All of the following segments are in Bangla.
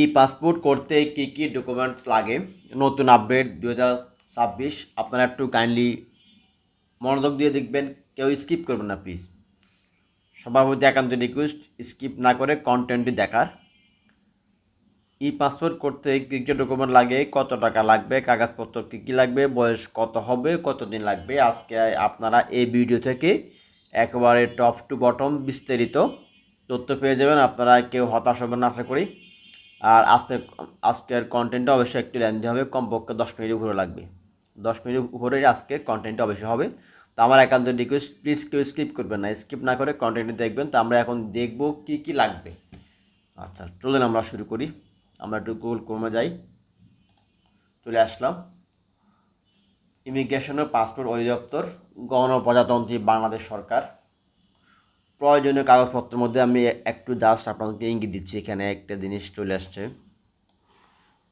ই পাসপোর্ট করতে কী কী ডকুমেন্ট লাগে? নতুন আপডেট দু ছাব্বিশ। আপনারা একটু কাইন্ডলি মনোযোগ দিয়ে দেখবেন, কেউ স্কিপ করবেন না, প্লিজ। সবার প্রতি একান্ত রিকোয়েস্ট, স্কিপ না করে কন্টেন্টটি দেখার। ই পাসপোর্ট করতে কী কী ডকুমেন্ট লাগে, কত টাকা লাগবে, কাগজপত্র কী কী লাগবে, বয়স কত হবে, কতদিন লাগবে, আজকে আপনারা এই ভিডিও থেকে একেবারে টপ টু বটম বিস্তারিত তথ্য পেয়ে যাবেন। আপনারা কেউ হতাশ হবেন আশা করি। আর আজকে আজকের কন্টেন্টটা অবশ্যই একটু লেন্দি হবে, কমপক্ষে দশ মিনিট উপরে লাগবে। দশ মিনিট উপরে আজকের কন্টেন্টটা অবশ্যই হবে। তো আমার একান্ত রিকোয়েস্ট প্লিজ কেউ স্কিপ করবেন না। স্কিপ না করে কন্টেন্টটি দেখবেন। তো আমরা এখন দেখব কি কি লাগবে। আচ্ছা চলুন আমরা শুরু করি। আমরা একটু গুগল ক্রমে যাই। চলে আসলাম। ইমিগ্রেশন ও পাসপোর্ট অধিদপ্তর, গণপ্রজাতন্ত্রী বাংলাদেশ সরকার। প্রয়োজনীয় কাগজপত্রের মধ্যে আমি একটু জাস্ট আপনাদেরকে ইঙ্গিত দিচ্ছি। এখানে একটা জিনিস চলে আসছে।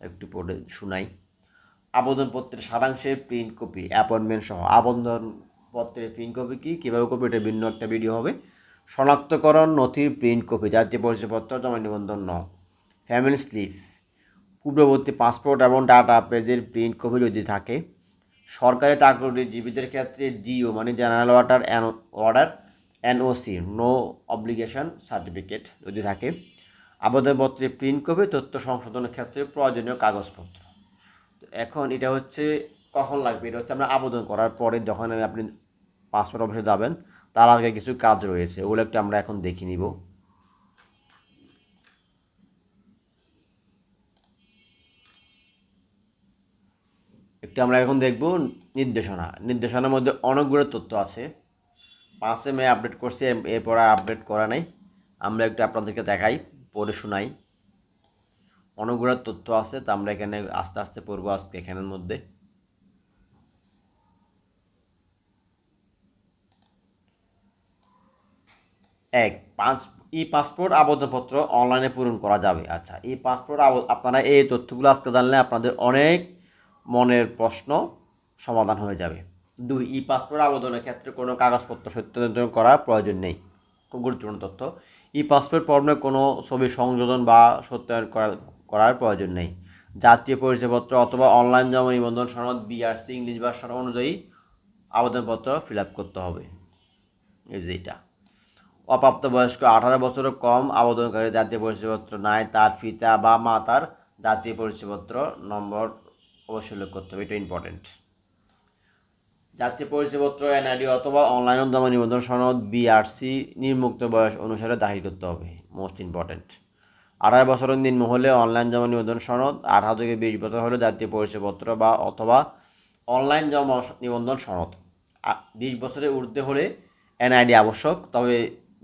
একটু পড়ে শুনাই। আবেদনপত্রের সারাংশের প্রিন্ট কপি অ্যাপয়েন্টমেন্ট সহ। আবেদনপত্রের প্রিন্ট কপি কী? কীভাবে কপি এটা ভিন্ন একটা ভিডিও হবে। শনাক্তকরণ, নথির প্রিন্ট কপি জাতীয় পরিচয়পত্র, জমা নিবন্ধন ন। ফ্যামিলি স্লিপ পূর্ববর্তী পাসপোর্ট এবং ডাটা পেজের প্রিন্ট কপি যদি থাকে, সরকারি চাকরিজীবীদের ক্ষেত্রে জিও মানে general water order NOC no obligation certificate যদি থাকে, আবেদনপত্রে প্রিন্ট কপি তথ্য সংশোধনের ক্ষেত্রে প্রয়োজনীয় কাগজপত্র। এখন এটা হচ্ছে কখন লাগবে? এটা হচ্ছে আমরা আবেদন করার পরে যখন আপনি পাসপোর্ট অফিসে যাবেন, তার আগে কিছু কাজ রয়েছে, ওগুলো একটু আমরা এখন দেখে নিব। একটু আমরা এখন দেখব নির্দেশনা। নির্দেশনার মধ্যে অনেকগুলো তথ্য আছে। পাঁচে মে আপডেট করছি এরপর আপডেট করা নেই। আমরা একটু আপনাদেরকে দেখাই, পড়ে শোনাই। অনেকগুলো তথ্য আছে, তা আমরা এখানে আস্তে আস্তে পড়ব আজকে এখানের মধ্যে। এক, পাঁচ ই পাসপোর্ট আবেদনপত্র অনলাইনে পূরণ করা যাবে। আচ্ছা ই পাসপোর্ট আপনারা এই তথ্যগুলো আজকে জানলে আপনাদের অনেক মনের প্রশ্ন সমাধান হয়ে যাবে। দুই, ই পাসপোর্ট আবেদনের ক্ষেত্রে কোনো কাগজপত্র সত্যায়ন করার প্রয়োজন নেই। খুব গুরুত্বপূর্ণ তথ্য। ই পাসপোর্ট ফর্মে কোনো ছবি সংযোজন বা সত্যায়ন করার করার প্রয়োজন নেই। জাতীয় পরিচয়পত্র অথবা অনলাইন জমা নিবন্ধন সনদ বিআরসি ইংলিশ ভাষা অনুযায়ী আবেদনপত্র ফিল আপ করতে হবে। এই যে এটা। অপ্রাপ্তবয়স্ক আঠারো বছরের কম আবেদনকারী জাতীয় পরিচয়পত্র নাই, তার পিতা বা মা তার জাতীয় পরিচয়পত্র নম্বর অবশ্যই উল্লেখ করতে হবে। এটা ইম্পর্টেন্ট জাতীয় পরিচয়পত্র এনআইডি অথবা অনলাইন জমা নিবন্ধন সনদ বিআরসি নির্মুক্ত বয়স অনুসারে দাখিল করতে হবে। মোস্ট ইম্পর্টেন্ট আড়াই বছরের নিম্ন হলে অনলাইন জমা নিবন্ধন সনদ আঠারো থেকে বিশ বছর হলে জাতীয় পরিচয়পত্র বা অথবা অনলাইন জমা নিবন্ধন সনদ। বিশ বছরের ঊর্ধ্বে হলে এনআইডি আবশ্যক, তবে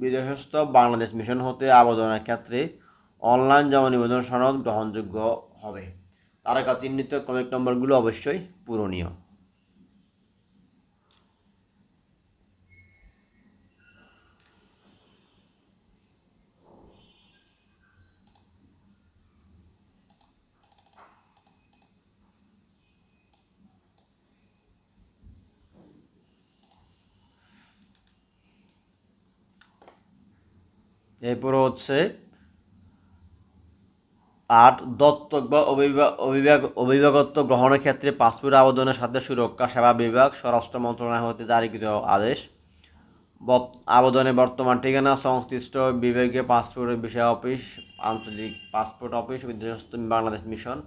বিদেশস্থ বাংলাদেশ মিশন হতে আবেদনের ক্ষেত্রে অনলাইন জমা নিবন্ধন সনদ গ্রহণযোগ্য হবে। তারকা চিহ্নিত ক্রমিক নম্বরগুলো অবশ্যই পূরণীয়। এরপর হচ্ছে আট, দত্তক বা অভিভাবক অভিভাবক, অভিভাবকত্ব গ্রহণের ক্ষেত্রে পাসপোর্ট আবেদনের সাথে সুরক্ষা, সেবা বিভাগ, স্বরাষ্ট্র মন্ত্রণালয় হতে জারিকৃত আদেশ। আবেদনে বর্তমান ঠিকানা, সংশ্লিষ্ট বিভাগীয় পাসপোর্ট বিষয় অফিস, আঞ্চলিক পাসপোর্ট অফিস বাংলাদেশ মিশন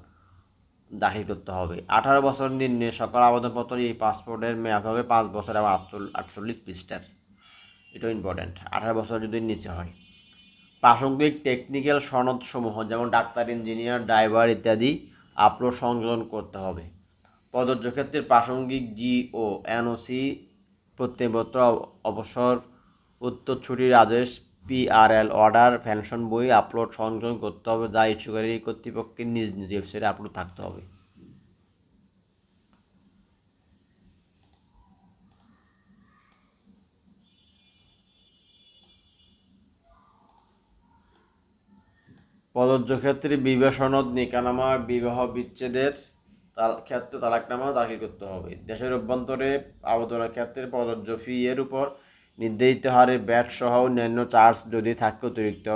দাখিল করতে হবে। আঠারো বছর নিম্নে সকল আবেদনপত্র এই পাসপোর্টের মেয়াদ হবে পাঁচ বছর এবং আটচল্লিশ পৃষ্ঠার। এটাও ইম্পর্ট্যান্ট আঠারো বছর যদি নিচে হয়। প্রাসঙ্গিক টেকনিক্যাল সনদসমূহ, যেমন ডাক্তার ইঞ্জিনিয়ার ড্রাইভার ইত্যাদি আপলোড সংযোজন করতে হবে। প্রযোজ্য ক্ষেত্রে প্রাসঙ্গিক জি ও এনওসি প্রত্যয়পত্র, অবসর, উত্তর ছুটির আদেশ পিআরএল অর্ডার পেনশন বই আপলোড সংযোজন করতে হবে, যা ইস্যুকারী কর্তৃপক্ষের নিজ নিজ ওয়েবসাইটে আপলোড থাকতে হবে। প্রযোজ্য ক্ষেত্রে বিবাহ সনদ নিকানামা বিবাহ বিচ্ছেদের ক্ষেত্রে তালাকনামা দাখিল করতে হবে। দেশের অভ্যন্তরে আবেদনের ক্ষেত্রে প্রযোজ্য ফি এর উপর নির্ধারিত হারে ব্যাট সহ অন্যান্য চার্জ যদি থাকে অতিরিক্ত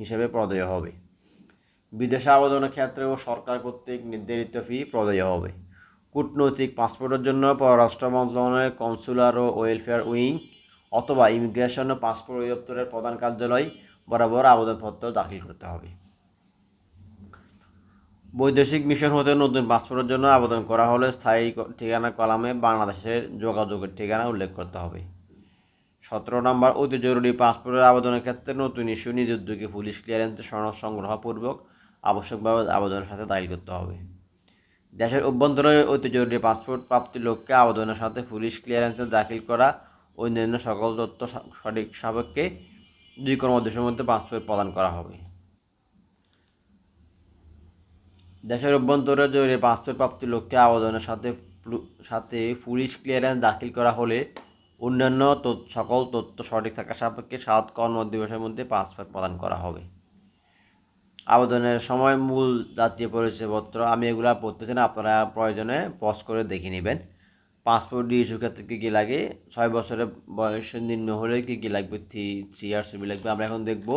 হিসেবে প্রদেয় হবে। বিদেশে আবেদনের ক্ষেত্রেও সরকার কর্তৃক নির্ধারিত ফি প্রদায় হবে। কূটনৈতিক পাসপোর্টের জন্য পররাষ্ট্র মন্ত্রণালয়ের কনসুলার ও ওয়েলফেয়ার উইং অথবা ইমিগ্রেশন ও পাসপোর্ট অধিদপ্তরের প্রধান কার্যালয় বরাবর আবেদনপত্র দাখিল করতে হবে। বৈদেশিক মিশন হতে নতুন পাসপোর্টের জন্য আবেদন করা হলে স্থায়ী ঠিকানা কলামে বাংলাদেশের যোগাযোগের ঠিকানা উল্লেখ করতে হবে। সতেরো নম্বর, অতি জরুরি পাসপোর্টের আবেদনের ক্ষেত্রে নতুন ইস্যু, নিজ উদ্যোগে পুলিশ ক্লিয়ারেন্সের সনদ সংগ্রহপূর্বক আবশ্যকভাবে আবেদনের সাথে দায়ী করতে হবে। দেশের অভ্যন্তরে অতি জরুরি পাসপোর্ট প্রাপ্তির লক্ষ্যে আবেদনের সাথে পুলিশ ক্লিয়ারেন্সে দাখিল করা অন্যান্য সকল তথ্য সঠিক সাপেক্ষে দুই কর্মদিবসের মধ্যে পাসপোর্ট প্রদান করা হবে। দেশের অভ্যন্তরে জরুরি পাসপোর্ট প্রাপ্তির লক্ষ্যে আবেদনের সাথে সাথে পুলিশ ক্লিয়ারেন্স দাখিল করা হলে অন্যান্য সকল তথ্য সঠিক থাকা সাপেক্ষে সাত কর্মদিবসের মধ্যে পাসপোর্ট প্রদান করা হবে। আবেদনের সময় মূল জাতীয় পরিচয়পত্র আমি এগুলো আর পড়তেছি না, আপনারা প্রয়োজনে পজ করে দেখে নেবেন। পাসপোর্ট ইস্যু ক্ষেত্রে কী কী লাগে, ছয় বছরের বয়সের নিম্ন হলে কী কী লাগবে থ্রি থ্রি ইয়ার্স লাগবে, আমরা এখন দেখব।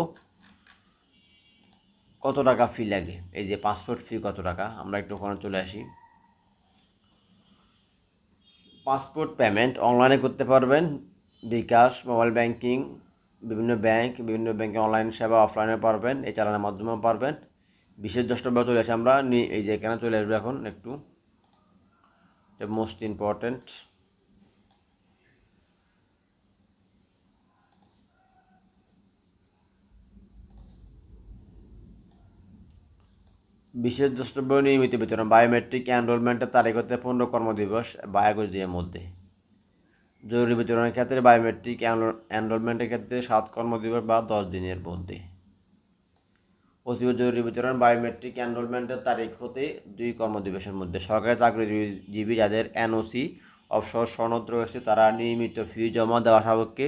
কত টাকা ফি লাগে? এই যে পাসপোর্ট ফি কত টাকা? আমরা একটু ওখানে চলে আসি। পাসপোর্ট পেমেন্ট অনলাইনে করতে পারবেন। বিকাশ মোবাইল ব্যাংকিং বিভিন্ন ব্যাংক বিভিন্ন ব্যাংকে অনলাইন সেবা অফলাইনে পারবেন। এই চালানোর মাধ্যমেও পারবেন। বিশেষ দ্রষ্টব্য চলে আসি আমরা। এই যে এখানে চলে আসবে এখন একটু। মোস্ট ইম্পর্ট্যান্ট বিশেষ দ্রষ্টব্য নিয়মিত বিতরণ। বায়োমেট্রিক এনরোলমেন্টের তারিখ হতে পনেরো কর্মদিবস বা একুশ দিনের মধ্যে। জরুরি বিতরণের ক্ষেত্রে বায়োমেট্রিক এনরোলমেন্টের ক্ষেত্রে সাত কর্মদিবস বা দশ দিনের মধ্যে। অতীব জরুরি বিতরণ বায়োমেট্রিক এনরোলমেন্টের তারিখ হতে দুই কর্মদিবসের মধ্যে। সরকারি চাকরিজীবী যাদের এনওসি অবসর সনদ রয়েছে, তারা নিয়মিত ফি জমা দেওয়া সাপেক্ষে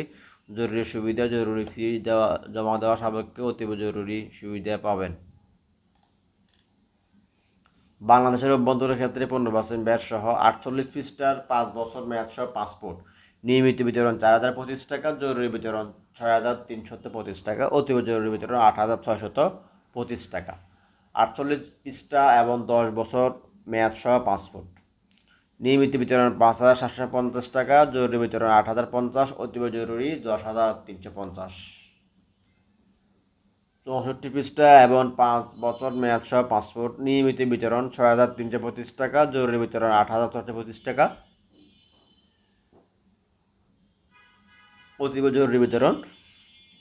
জরুরি সুবিধা, জরুরি ফি দেওয়া জমা দেওয়া সাপেক্ষে অতীব জরুরি সুবিধা পাবেন। বাংলাদেশের অভ্যন্তরের ক্ষেত্রে পনেরো পার্সেন্ট ব্যাট সহ আটচল্লিশ পৃষ্ঠার পাঁচ বছর মেয়াদ সহ পাসপোর্ট। নিয়মিত বিতরণ চার হাজার পঁচিশ টাকা, জরুরি বিতরণ ছয় হাজার তিনশত পঁচিশ টাকা, অতীব জরুরি বিতরণ আট হাজার ছয়শত পঁচিশ টাকা। আটচল্লিশ পৃষ্ঠা এবং দশ বছর মেয়াদ সহ পাসপোর্ট। নিয়মিত বিতরণ পাঁচ হাজার সাতশো পঞ্চাশ টাকা, জরুরি বিতরণ আট হাজার পঞ্চাশ, অতীব জরুরি দশ হাজার তিনশো পঞ্চাশ। চৌষট্টি পৃষ্ঠা এবং পাঁচ বছর মেয়াদ সহ পাসপোর্ট নিয়মিত বিতরণ ছয় হাজার তিনশো পঁচিশ টাকা, জরুরি বিতরণ আট হাজার ছশো পঁচিশ টাকা। অতীব জরুরি বিতরণ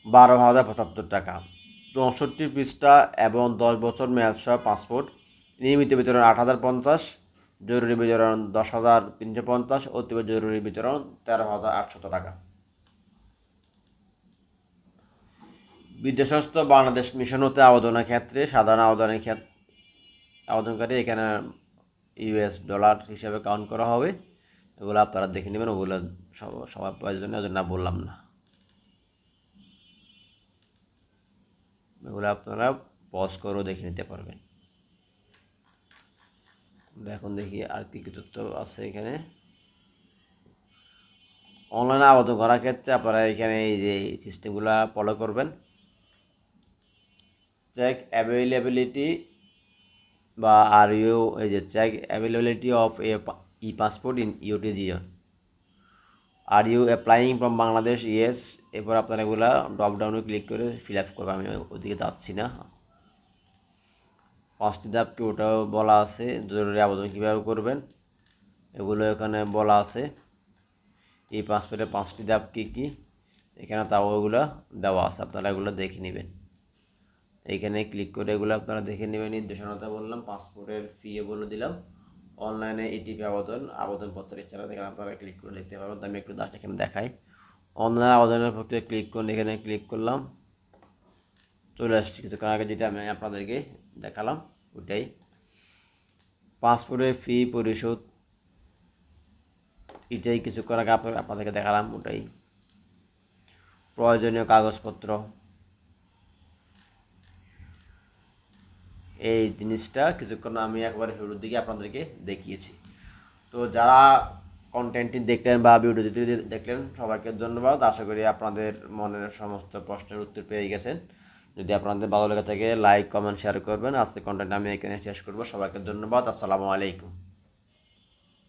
বারো হাজার পঁচাত্তর টাকা। চৌষট্টি পৃষ্ঠা এবং দশ বছর মেয়াদ সহ পাসপোর্ট নিয়মিত বিতরণ আট হাজার পঞ্চাশ, জরুরি বিতরণ দশ হাজার তিনশো পঞ্চাশ, অতীব জরুরি বিতরণ তেরো হাজার আটশত টাকা। বিদেশস্থ বাংলাদেশ মিশন হতে আবেদনের ক্ষেত্রে সাধারণ আবেদনের ক্ষেত্রে আবেদনকারী এখানে ইউএস ডলার হিসাবে কাউন্ট করা হবে। এগুলো আপনারা দেখে নেবেন, ওগুলো সব সবার প্রয়োজনে ওদের না বললাম না। এগুলো আপনারা পজ করেও দেখে নিতে পারবেন। এখন দেখি আর কি কি তথ্য আছে এখানে। অনলাইনে আবেদন করার ক্ষেত্রে আপনারা এখানে এই যে সিস্টেমগুলো ফলো করবেন। চেক অ্যাভেলেবিলিটি বা আর ইউ এই যে check availability of a e passport in UT Jeon are you applying from Bangladesh yes এরপর আপনারা এগুলো ড্রপ ডাউনে ক্লিক করে ফিল আপ করবেন আমি ওদিকে যাচ্ছি না। পাঁচটি ধাপ কি ওটাও বলা আছে। জরুরি আবেদন কীভাবে করবেন? এগুলো এখানে বলা আছে। এই পাসপোর্টের পাঁচটি ধাপ কী কী? এখানে তাও ওগুলো দেওয়া আছে। আপনারা এগুলো দেখে নেবেন। এইখানে ক্লিক করে এগুলো আপনারা দেখে নেবেন। নির্দেশনাটা বললাম পাসপোর্টের ফি বলে দিলাম। অনলাইনে ইটিপি আবেদন আবেদনপত্র ইচ্ছা দেখেন আপনারা ক্লিক করে দেখতে পারবেন। আমি একটু দাস এখানে দেখাই। অনলাইন আবেদনের প্রক্রিয়া ক্লিক করুন এখানে ক্লিক করলাম। চলে আসছি কিছুক্ষণ আগে, যেটা আমি আপনাদেরকে দেখালাম ওটাই পাসপোর্টের ফি পরিশোধ, এটাই কিছুক্ষণ আগে আপনাদেরকে দেখালাম, ওটাই। প্রয়োজনীয় কাগজপত্র। এই জিনিসটা কিছুক্ষণ আমি একবারে শুরুর দিকে আপনাদেরকে দেখিয়েছি। তো যারা কন্টেন্টটি দেখলেন বা ভিডিওটি দেখলেন, সবাইকে ধন্যবাদ। আশা করি আপনাদের মনের সমস্ত প্রশ্নের উত্তর পেয়ে গেছেন। যদি আপনাদের ভালো লেগে থাকে লাইক কমেন্ট শেয়ার করবেন। আজকে কন্টেন্ট আমি এখানে শেষ করব। সবাইকে ধন্যবাদ। আসসালামু আলাইকুম।